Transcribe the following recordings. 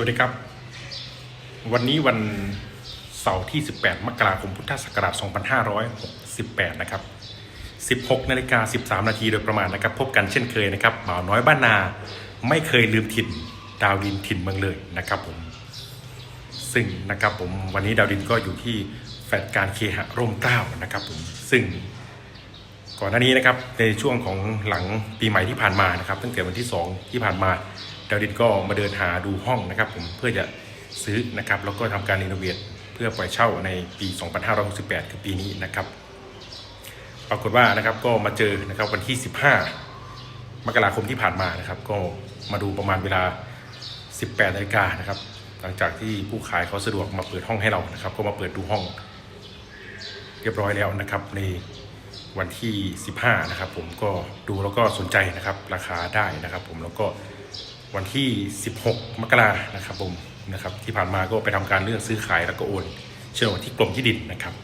วัสดีครับ วันนี้วันเสาร์ที่ 18 มกราคมพุทธศักราช 2568 นะครับ 16นาฬิกา13 นาทีโดยประมาณนะครับ พบกันเช่นเคยนะครับบ่าวน้อยบ้านนาไม่เคยลืมถิ่นดาวดินถิ่นเมืองเลยนะครับผม ซึ่งนะครับผมวันนี้ดาวดินก็อยู่ที่แฟดการเคหะร่มเกล้านะครับผม ซึ่งก่อนหน้านี้นะครับในช่วงของหลังปีใหม่ที่ผ่านมานะครับ ตั้งแต่วันที่ 2 ที่ผ่านมา ดาวดินก็มาเดินหาดูห้องนะครับผมเพื่อจะซื้อนะครับแล้วก็ทำการรีโนเวทเพื่อปล่อยเช่าในปี 2568 คือปีนี้นะครับ ปรากฏว่านะครับก็มาเจอนะครับวันที่ 15 มกราคมที่ผ่านมานะครับ ก็มาดูประมาณเวลา 18นาฬิกานะครับ หลังจากที่ผู้ขายเขาสะดวกมาเปิดห้องให้เรานะครับ ก็มาเปิดดูห้อง เรียบร้อยแล้วนะครับในวันที่ 15 นะครับ ผมก็ดูแล้วก็สนใจนะครับ ราคาได้นะครับ ผมแล้วก็ วันที่ 16 มกรานะครับผมนะครับที่ผ่านมาก็ไปทำการเรื่องซื้อขายแล้วก็โอนโฉนดที่กรมที่ดินนะครับ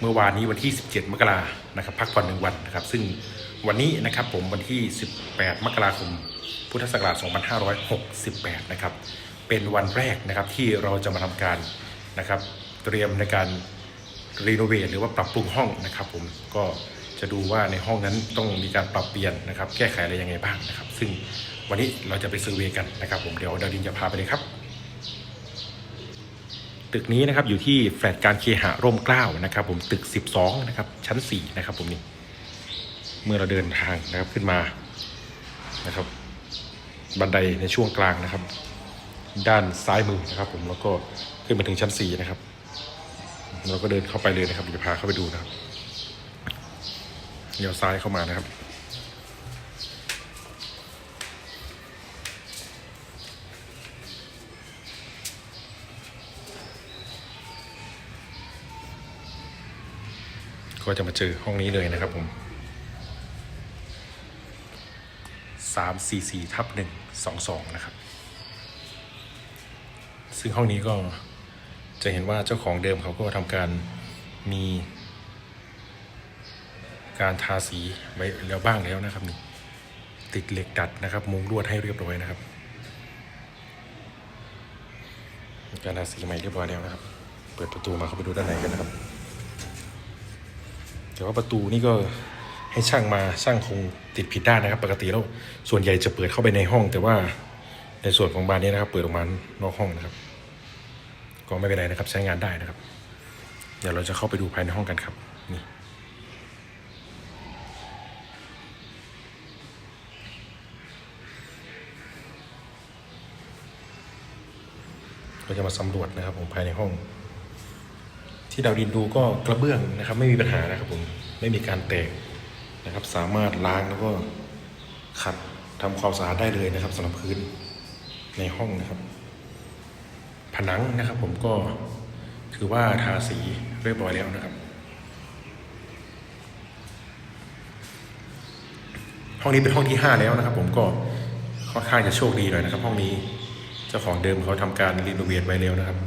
เมื่อวานนี้วันที่ 17 มกรานะครับพักผ่อนหนึ่งวันนะครับ ซึ่งวันนี้นะครับผมวันที่ 18 มกราคม พุทธศักราช 2568 นะครับ เป็นวันแรกนะครับที่เราจะมาทำการนะครับเตรียมในการรีโนเวทหรือว่าปรับปรุงห้องนะครับ ผมก็จะดูว่าในห้องนั้นต้องมีการปรับเปลี่ยนนะครับ แก้ไขอะไรยังไงบ้างนะครับ ซึ่ง วันนี้เราจะไปซอเวกันนะครับผมเดี๋ยวดาวดินจะพาไปเลยครับ ตึกนี้นะครับอยู่ที่แฟลตการเคหะร่มเกล้านะครับ ผมตึก 12 นะครับ ชั้น 4 นะครับ ผมนี่เมื่อเราเดินทางนะครับขึ้นมานะครับ บันไดในช่วงกลางนะครับ ด้านซ้ายมือนะครับ ผมแล้วก็ขึ้นมาถึงชั้น 4 นะครับ เราก็เดินเข้าไปเลยนะครับเดี๋ยวจะพาเข้าไปดูนะครับเลี้ยวซ้ายเข้ามานะครับ ก็จะมาเจอห้องนี้เลยนะครับผมสามสี่สี่ทับหนึ่งสองสองนะครับ ซึ่งห้องนี้ก็จะเห็นว่าเจ้าของเดิมเขาก็ทำการมี การทาสีไว้แล้วบ้างแล้วนะครับนี่ติดเหล็กดัดนะครับ มุงลวดให้เรียบร้อยนะครับมีการทาสีใหม่เรียบร้อยแล้วนะครับ เปิดประตูมาเข้าไปดูด้านในกันนะครับ แต่ว่าประตูนี่ก็ให้ช่างมาช่างคงติดผิดด้านนะครับ ปกติแล้วส่วนใหญ่จะเปิดเข้าไปในห้อง แต่ว่าในส่วนของบานนี้นะครับ เปิดออกมานอกห้องนะครับ ก็ไม่เป็นไรนะครับ ใช้งานได้นะครับ เดี๋ยวเราจะเข้าไปดูภายในห้องกันครับนี่เราจะมาสำรวจนะครับผมภายในห้อง ที่ดาวดินดูก็กระเบื้องนะครับ ไม่มีปัญหานะครับผมไม่มีการแตกนะครับ สามารถล้างแล้วก็ขัดทำความสะอาดได้เลยนะครับสำหรับพื้นในห้องนะครับ ผนังนะครับ ผมก็ถือว่าทาสีเรียบร้อยแล้วนะครับ ห้องนี้เป็นห้องที่ห้าแล้วนะครับ ผมก็ค่อนข้างจะโชคดีหน่อยนะครับ ห้องนี้เจ้าของเดิมเขาทำการรีโนเวทไว้แล้วนะครับ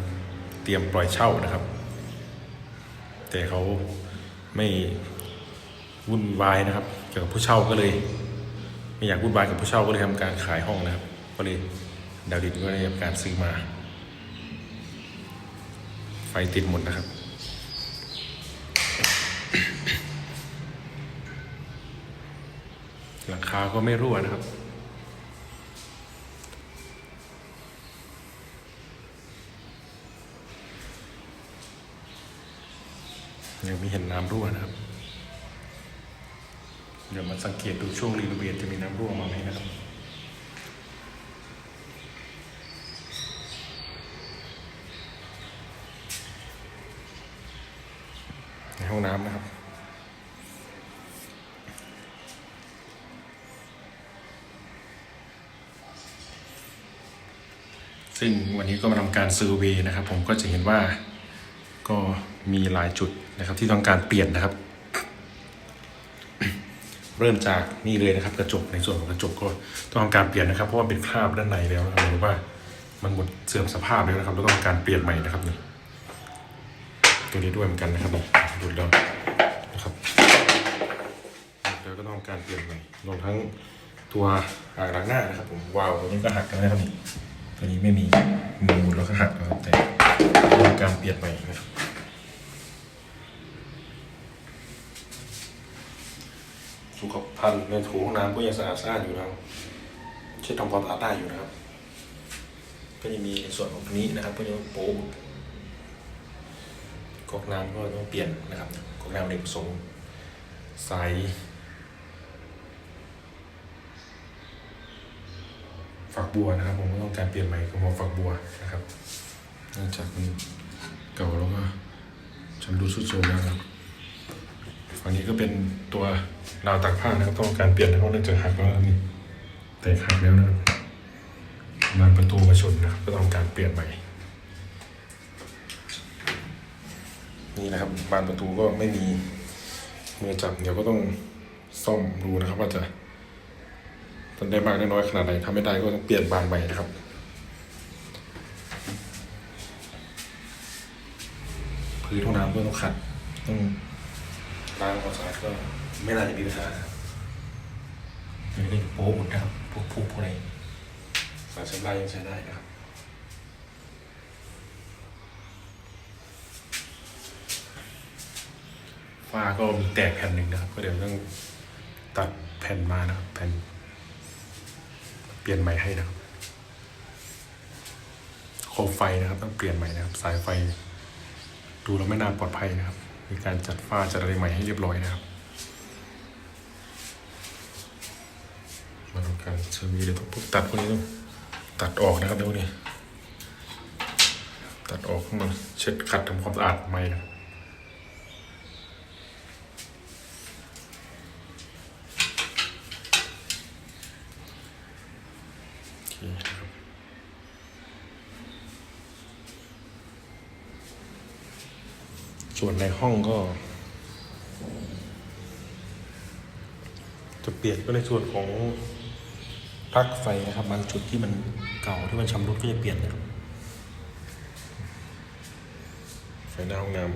เตรียมปล่อยเช่านะครับ แต่เขาไม่วุ่นวายนะครับเกี่ยวกับผู้เช่าก็เลย ไม่อยากวุ่นวายกับผู้เช่าก็เลยทำการขายห้องนะครับ ก็เลยดาวดินก็ได้ทำการซื้อมา ไฟติดหมดนะครับหลังคาก็ไม่รั่วนะครับ ยังไม่เห็นน้ำรั่วนะครับ เดี๋ยวมาสังเกตดูช่วงรีโนเวทจะมีน้ำรั่วมาไหมนะครับในห้องน้ำนะครับซึ่งวันนี้ก็มาทำการเซอร์เวย์นะครับ ผมก็จะเห็นว่าก็มีหลายจุด นะครับ ที่ต้องการเปลี่ยนนะครับ เริ่มจากนี่เลยนะครับ กระจกในส่วนของกระจกก็ต้องทำการเปลี่ยนนะครับเพราะว่าเป็นคราบด้านในแล้วนะครับหรือว่ามันหมดเสื่อมสภาพแล้วนะครับแล้วก็ทำการเปลี่ยนใหม่นะครับนี่ตัวนี้ด้วยเหมือนกันนะครับนี่ดูแล้วนะครับแล้วก็ต้องทำการเปลี่ยนใหม่รวมทั้งตัวอ่างล้างหน้านะครับผมวาวตัวนี้ก็หักกันนะครับนี่ตัวนี้ไม่มีมูลแล้วก็หักนะครับแต่มีการเปลี่ยนใหม่นะครับ สุขภัณฑ์ในถูห้องน้ำก็ยังสะอาดสะอาดอยู่นะครับเช็ดทำความสะอาดได้อยู่นะครับ ก็จะมีส่วนของตรงนี้นะครับ ก็จะโป๊ก๊อกน้ำก็ต้องเปลี่ยนนะครับก๊อกน้ำเด็กผสมใสฝักบัวนะครับ ผมก็ต้องการเปลี่ยนใหม่กับหัวฝักบัวนะครับนองจากเก่าแล้วก็ชำรุดทรุดโทรมแล้วนะครับ ฝั่งนี้ก็เป็นตัวราวตากผ้านะครับต้องการเปลี่ยนนะครับเนื่องจากหักแล้วนี่แตกหักแล้วนะครับบานประตูมาชนนะครับก็ต้องการเปลี่ยนใหม่นี่นะครับบานประตูก็ไม่มีมือจับเดี๋ยวก็ต้องซ่อมดูนะครับ ว่าจะจะได้มากได้น้อยขนาดไหนทำไม่ได้ก็ต้องเปลี่ยนบานใหม่นะครับพื้นห้องน้ำก็ต้องขัดต้อง ล้างความสะอาดก็ไม่น่าจะมีปัญหาครับอันนี้ก็โป๊ะหมดนะครับพวกพวกพวกอะไรสารชำระยังใช้ได้นะครับฝ้าก็มีแตกแผ่นหนึ่งนะครับ ก็เดี๋ยวต้องตัดแผ่นมานะครับ แผ่น เปลี่ยนใหม่ให้นะครับโคมไฟนะครับ ต้องเปลี่ยนใหม่นะครับ สายไฟ ดูแล้วไม่น่าปลอดภัยนะครับ มีการจัดฝ้าจัดอะไรใหม่ให้เรียบร้อยนะครับมาทำการเชอร์วีเดี๋ยวต้องตัดพวกนี้ต้องตัดออกนะครับเดี๋ยวนี้ ตัดออกมาเช็ดขัดทำความสะอาดใหม่นะโอเคนะครับส่วน ในห้องก็ จะเปลี่ยนก็ในส่วนของปลั๊กไฟนะครับ บางจุดที่มันเก่าที่มันชำรุดก็จะเปลี่ยนนะครับไฟหน้าห้องน้ำ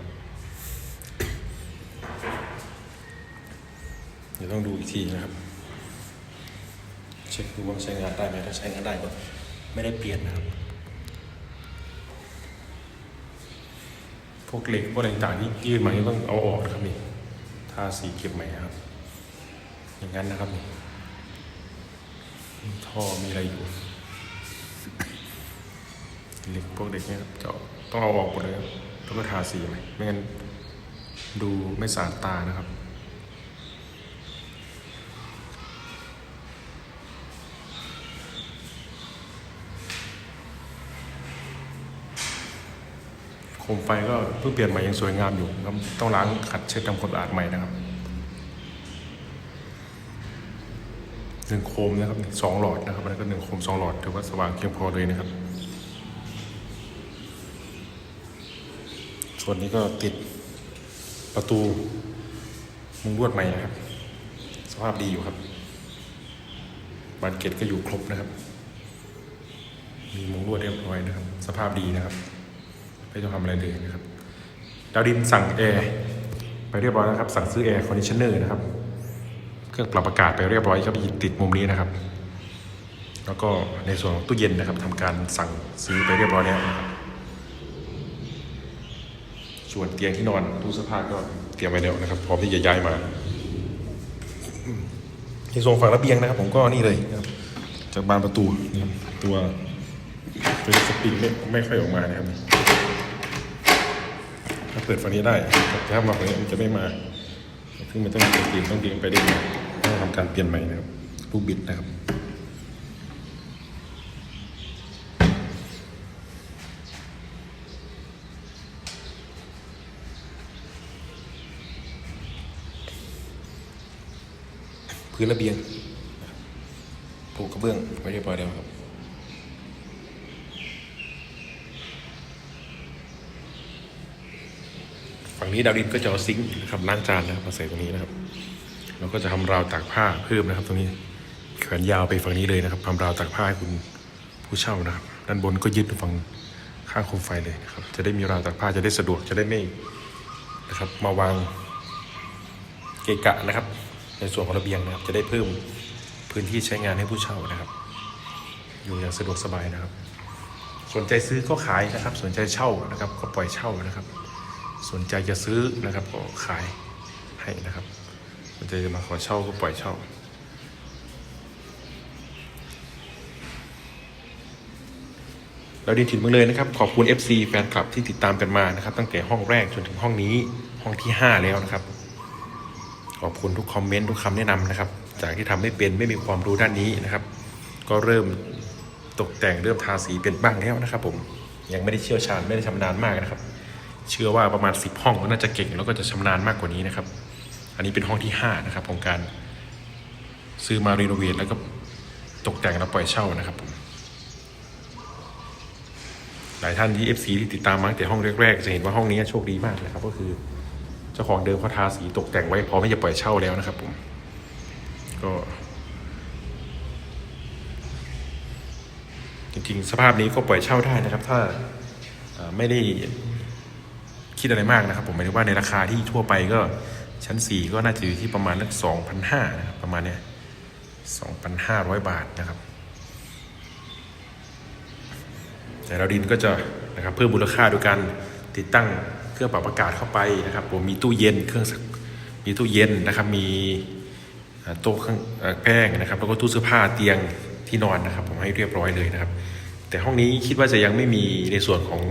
เดี๋ยวต้องดูอีกทีนะครับ เช็คดูว่าใช้งานได้ไหมถ้าใช้งานได้ก็ไม่ได้เปลี่ยนนะครับ วกเหล็กพวกอะไรต่างๆที่ยื่นมานี่ต้องเอาออกนะครับนี่ทาสีเก็บใหม่นะครับ อย่างนั้นนะครับนี่ท่อมีอะไรอยู่เหล็กพวกเด็กเนี่ยครับจะต้องเอาออกหมดเลยครับแล้วก็ทาสีไหมไม่งั้นดูไม่สะอาดตานะครับ โคมไฟก็เพิ่งเปลี่ยนใหม่ยังสวยงามอยู่ครับต้องล้างขัดเช็ดทำความสะอาดใหม่นะครับหนึ่งโคมนะครับสองหลอดนะครับแล้ก็หนึ่งโคมสองหลอดถือว่าสว่างเพียงพอเลยนะครับ ส่วนนี้ก็ติดประตูมุงลวดใหม่นะครับ สภาพดีอยู่ครับบานเกล็ดก็อยู่ครบนะครับ มีมุงลวดเรียบร้อยนะครับ สภาพดีนะครับ ไม่ต้องทำอะไรเลยนะครับดาวดินสั่งแอร์ไปเรียบร้อยแล้วครับ สั่งซื้อแอร์คอนดิชเนอร์นะครับ เครื่องปรับอากาศไปเรียบร้อยครับติดมุมนี้นะครับ แล้วก็ในส่วนของตู้เย็นนะครับทำการสั่งซื้อไปเรียบร้อยแล้วนะครับส่วนเตียงที่นอนตู้เสื้อผ้าก็เตรียมไว้แล้วนะครับ พร้อมที่จะย้ายมาในส่วนฝั่งระเบียงนะครับ ผมก็นี่เลยนะครับจากบานประตูตัวตัวสปริงไม่ไม่ค่อยออกมานะครับ เปิดฝั่งนี้ได้ถ้ามาฝั่งนี้มันจะไม่มาซึ่งมันต้องมีสตรีมต้องดึงไปได้ไหมต้องทำการเปลี่ยนใหม่นะครับลูกบิดนะครับพื้นระเบียงปูกระเบื้องไว้เรียบร้อยแล้วครับ ฝั่ง นี้ดาวดินก็จะเอาซิงค์นะครับล้างจานนะครับมาใส่ตรงนี้นะครับ เราก็จะทำราวตากผ้าเพิ่มนะครับ ตรงนี้แขวนยาวไปฝั่งนี้เลยนะครับทำราวตากผ้าให้คุณผู้เช่านะครับ ด้านบนก็ยึดฝั่งข้างโคมไฟเลยนะครับ จะได้มีราวตากผ้าจะได้สะดวกจะได้ไม่นะครับ มาวางเกะกะนะครับ ในส่วนของระเบียงนะครับ จะได้เพิ่มพื้นที่ใช้งานให้ผู้เช่านะครับ อยู่อย่างสะดวกสบายนะครับ สนใจซื้อก็ขายนะครับ สนใจเช่านะครับ ก็ปล่อยเช่านะครับ สนใจจะซื้อนะครับก็ขายให้นะครับสนใจจะมาขอเช่าก็ปล่อยเช่าเราดีถิ่นเมืองเลยนะครับ ขอบคุณ FC แฟนคลับที่ติดตามกันมานะครับ ตั้งแต่ห้องแรกจนถึงห้องนี้ห้องที่ 5 แล้วนะครับ ขอบคุณทุกคอมเมนต์ทุกคำแนะนำนะครับ จากที่ทำไม่เป็นไม่มีความรู้ด้านนี้นะครับ ก็เริ่มตกแต่งเริ่มทาสีเป็นบ้างแล้วนะครับ ผมยังไม่ได้เชี่ยวชาญไม่ได้ชำนาญมากนะครับ เชื่อว่าประมาณ 10 ห้องก็น่าจะเก่งแล้วก็จะชำนาญมากกว่านี้นะครับ อันนี้เป็นห้องที่ 5 นะครับของการซื้อมารีโนเวทแล้วก็ตกแต่งแล้วปล่อยเช่านะครับผมหลายท่านที่ FC ที่ติดตามมาตั้งแต่ห้องแรกๆจะเห็นว่าห้องนี้โชคดีมากเลยครับ ก็คือเจ้าของเดิมเขาทาสีตกแต่งไว้พร้อมที่จะปล่อยเช่าแล้วนะครับ ผมก็จริงๆ สภาพนี้ก็ปล่อยเช่าได้นะครับ ถ้าไม่ได้ คิดอะไรมากนะครับ ผมหมายถึงว่าในราคาที่ทั่วไปก็ชั้น 4 ก็น่าจะอยู่ที่ประมาณสัก2,500นะครับประมาณเนี้ย2,500บาทนะครับ แต่เราดินก็จะนะครับเพิ่มมูลค่าโดยการติดตั้งเครื่องปรับอากาศเข้าไปนะครับ ผมมีตู้เย็นเครื่องสักมีตู้เย็นนะครับมีโต๊ะเครื่องเอ่อแป้งนะครับ แล้วก็ตู้เสื้อผ้าเตียงที่นอนนะครับ ผมให้เรียบร้อยเลยนะครับ แต่ห้องนี้คิดว่าจะยังไม่มีในส่วนของ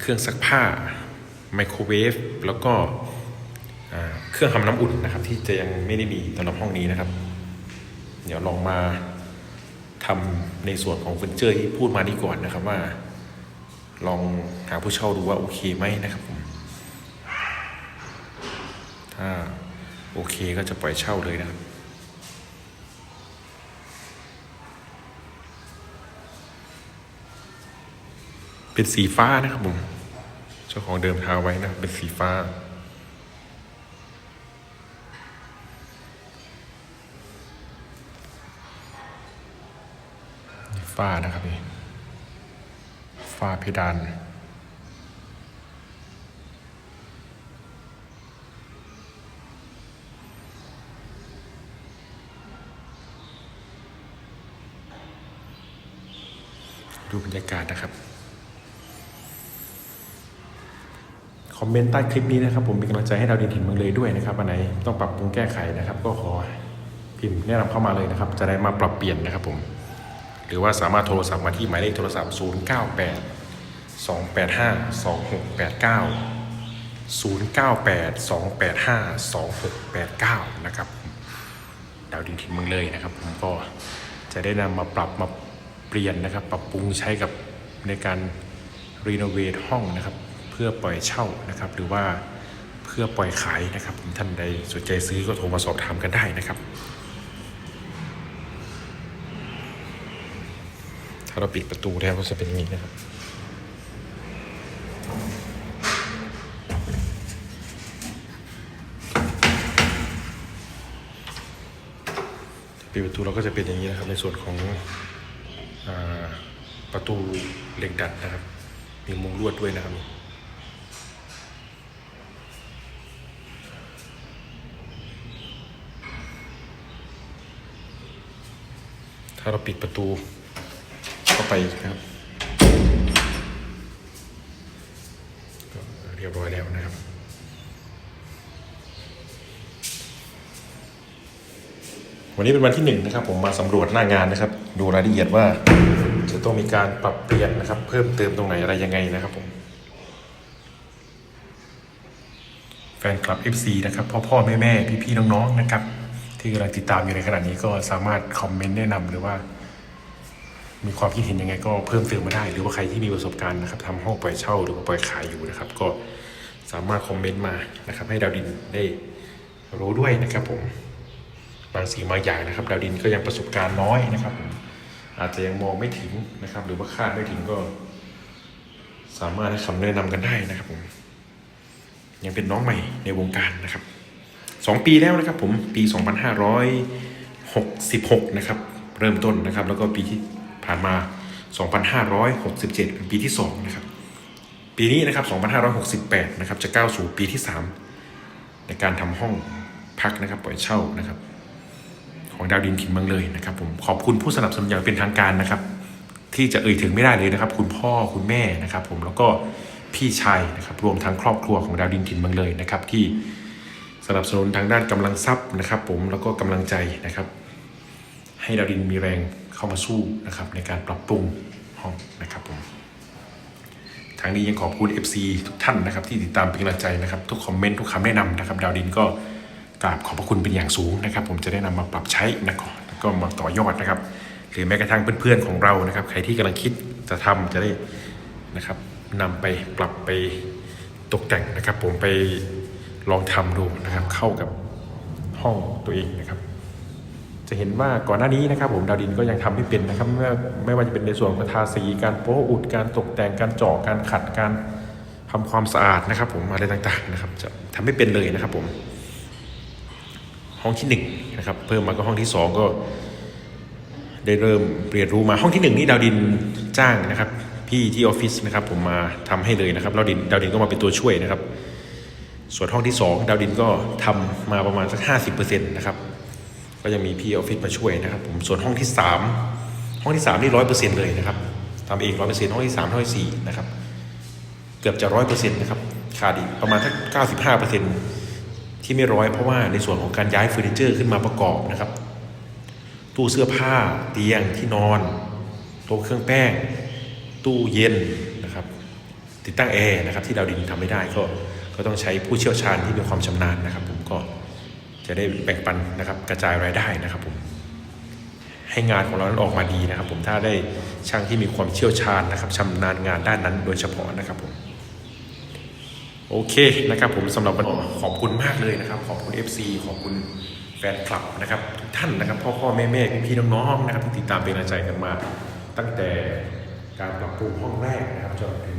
เครื่องซักผ้าไมโครเวฟแล้วก็เครื่องทำน้ำอุ่นนะครับ ที่จะยังไม่ได้มีสำหรับห้องนี้นะครับ เดี๋ยวลองมาทำในส่วนของเฟอร์นิเจอร์ที่พูดมานี้ก่อนนะครับว่า ลองหาผู้เช่าดูว่าโอเคไหมนะครับผมถ้าโอเคก็จะปล่อยเช่าเลยนะครับ เป็นสีฟ้านะครับผมเจ้าของเดิมทาไว้นะเป็นสีฟ้าฝ้านะครับนี่ฝ้าเพดานดูบรรยากาศนะครับ คอมเมนต์ใต้คลิปนี้นะครับ ผมเป็นกำลังใจให้ดาวดินถิ่นเมืองเลยด้วยนะครับอันไหนต้องปรับปรุงแก้ไขนะครับ ก็ขอพิมพ์แนะนำเข้ามาเลยนะครับ จะได้มาปรับเปลี่ยนนะครับผม หรือว่าสามารถโทรศัพท์มาที่หมายเลขโทรศัพท์ 098 285 2689 098 285 2689 นะครับดาวดินถิ่นเมืองเลยนะครับ ผมก็จะได้นำมาปรับมาเปลี่ยนนะครับ ปรับปรุงใช้กับในการรีโนเวทห้องนะครับ พื่อปล่อยเช่านะครับ หรือว่าเพื่อปล่อยขายนะครับผมท่านใดสนใจซื้อก็โทรมาสอบถามกันได้นะครับ ถ้าเราปิดประตูแล้วก็จะเป็นอย่างนี้นะครับปิดประตูเราก็จะเป็นอย่างนี้นะครับในส่วนของอประตูเหล็กดัดนะครับ มีมุงลวดด้วยนะครับ ถ้าเราปิดประตูเข้าไปนะครับก็เรียบร้อยแล้วนะครับ วันนี้เป็นวันที่หนึ่งนะครับ ผมมาสำรวจหน้างานนะครับ ดูรายละเอียดว่าจะต้องมีการปรับเปลี่ยนนะครับ เพิ่มเติมตรงไหนอะไรยังไงนะครับผมแฟนคลับ FC นะครับพ่อพ่อแม่แม่พี่พี่น้องๆนะครับ ที่กำลังติดตามอยู่ในขณะนี้ก็สามารถคอมเมนต์แนะนำหรือว่า มีความคิดเห็นยังไงก็เพิ่มเติมมาได้ หรือว่าใครที่มีประสบการณ์นะครับทำห้องปล่อยเช่าหรือว่าปล่อยขายอยู่นะครับ ก็สามารถคอมเมนต์มานะครับ ให้ดาวดินได้รู้ด้วยนะครับผมบางสิ่งบางอย่างนะครับ ดาวดินก็ยังประสบการณ์น้อยนะครับผมอาจจะยังมองไม่ถึงนะครับ หรือว่าคาดไม่ถึงก็ สามารถให้คำแนะนำกันได้นะครับผมยังเป็นน้องใหม่ในวงการนะครับ สองปีแล้วนะครับผมปี 2566 นะครับ เริ่มต้นนะครับ แล้วก็ปีที่ผ่านมา 2567 เป็นปีที่สองนะครับ ปีนี้นะครับ 2568 นะครับ จะก้าวสู่ปีที่ 3 ในการทำห้องพักนะครับ ปล่อยเช่านะครับ ของดาวดินถิ่นเมืองเลยนะครับ ผมขอบคุณผู้สนับสนุนอย่างเป็นทางการนะครับ ที่จะเอ่ยถึงไม่ได้เลยนะครับ คุณพ่อคุณแม่นะครับ ผมแล้วก็พี่ชายนะครับ รวมทั้งครอบครัวของดาวดินถิ่นเมืองเลยนะครับที่ นับสนุนทางด้านกำลังทรัพย์นะครับ ผมแล้วก็กำลังใจนะครับ ให้ดาวดินมีแรงเข้ามาสู้นะครับ ในการปรับปรุงห้องนะครับผมทางนี้ยังขอบคุณ FC ทุกท่านนะครับ ที่ติดตามเป็นกำลังใจนะครับ ทุกคอมเมนต์ทุกคำแนะนำนะครับ ดาวดินก็กราบขอบพระคุณเป็นอย่างสูงนะครับ ผมจะได้นำมาปรับใช้นะครับแล้วก็มาต่อยอดนะครับ หรือแม้กระทั่งเพื่อนๆของเรานะครับ ใครที่กำลังคิดจะทำจะได้นะครับนำไปปรับไปตกแต่งนะครับ ผมไป ลองทำดูนะครับ เข้ากับห้องตัวเองนะครับ จะเห็นว่าก่อนหน้านี้นะครับ ผมดาวดินก็ยังทำไม่เป็นนะครับไม่ว่าไม่ว่าจะเป็นในส่วนของทาสีการโป๊ะอุดการตกแต่งการเจาะการขัดการทำความสะอาดนะครับ ผมอะไรต่างๆนะครับ จะทำไม่เป็นเลยนะครับ ผม ห้องที่หนึ่งนะครับ เพิ่มมาก็ห้องที่สองก็ ได้เริ่มเรียนรู้มาห้องที่หนึ่งนี่ดาวดินจ้างนะครับ พี่ที่ออฟฟิศนะครับ ผมมาทำให้เลยนะครับดาวดินดาวดินก็มาเป็นตัวช่วยนะครับ ส่วนห้องที่สองดาวดินก็ทำมาประมาณสักห้าสิบเปอร์เซ็นต์นะครับ ก็ยังมีพี่ออฟฟิศมาช่วยนะครับ ผมส่วนห้องที่สามห้องที่สามนี่ร้อยเปอร์เซ็นต์เลยนะครับทำเองร้อยเปอร์เซ็นต์ห้องที่สามห้องที่สี่นะครับ เกือบจะร้อยเปอร์เซ็นต์นะครับขาดอีกประมาณสักเก้าสิบห้าเปอร์เซ็นต์ที่ไม่ร้อยเพราะว่าในส่วนของการย้ายเฟอร์นิเจอร์ขึ้นมาประกอบนะครับ ตู้เสื้อผ้าเตียงที่นอนโต๊ะเครื่องแป้ง ตู้เย็นนะครับ ติดตั้งแอร์นะครับ ที่ดาวดินทำไม่ได้ก็ ก็ต้องใช้ผู้เชี่ยวชาญที่มีความชำนาญนะครับ ผมก็จะได้แบ่งปันนะครับ กระจายรายได้นะครับผมให้งานของเรานั้นออกมาดีนะครับ ผมถ้าได้ช่างที่มีความเชี่ยวชาญนะครับชำนาญงานด้านนั้นโดยเฉพาะนะครับผมโอเคนะครับผมสำหรับวันนี้ขอบคุณมากเลยนะครับ ขอบคุณ FC ขอบคุณแฟนคลับนะครับทุกท่านนะครับพ่อพ่อแม่แม่พี่พี่น้องๆนะครับที่ติดตามเป็นกำลังใจกันมา ตั้งแต่การปรับปรุงห้องแรกนะครับจนถึง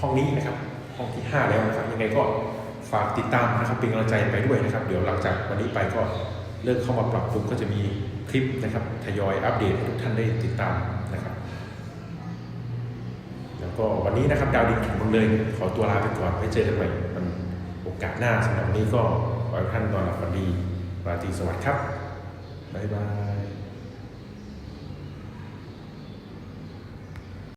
ห้องนี้นะครับ ห้องที่ 5 แล้วนะครับยังไงก็ฝากติดตามนะครับเป็นกำลังใจไปด้วยนะครับ เดี๋ยวหลังจากวันนี้ไปก็เริ่มเข้ามาปรับปรุงก็จะมีคลิปนะครับทยอยอัปเดตให้ทุกท่านได้ติดตามนะครับ แล้วก็วันนี้นะครับดาวดินแข็งเมืองเลย ขอตัวลาไปก่อนไว้เจอกันใหม่วันโอกาสหน้าสำหรับวันนี้ก็ขอให้ท่านนอนหลับฝันดีราตรีสวัสดิ์ครับบ๊ายบาย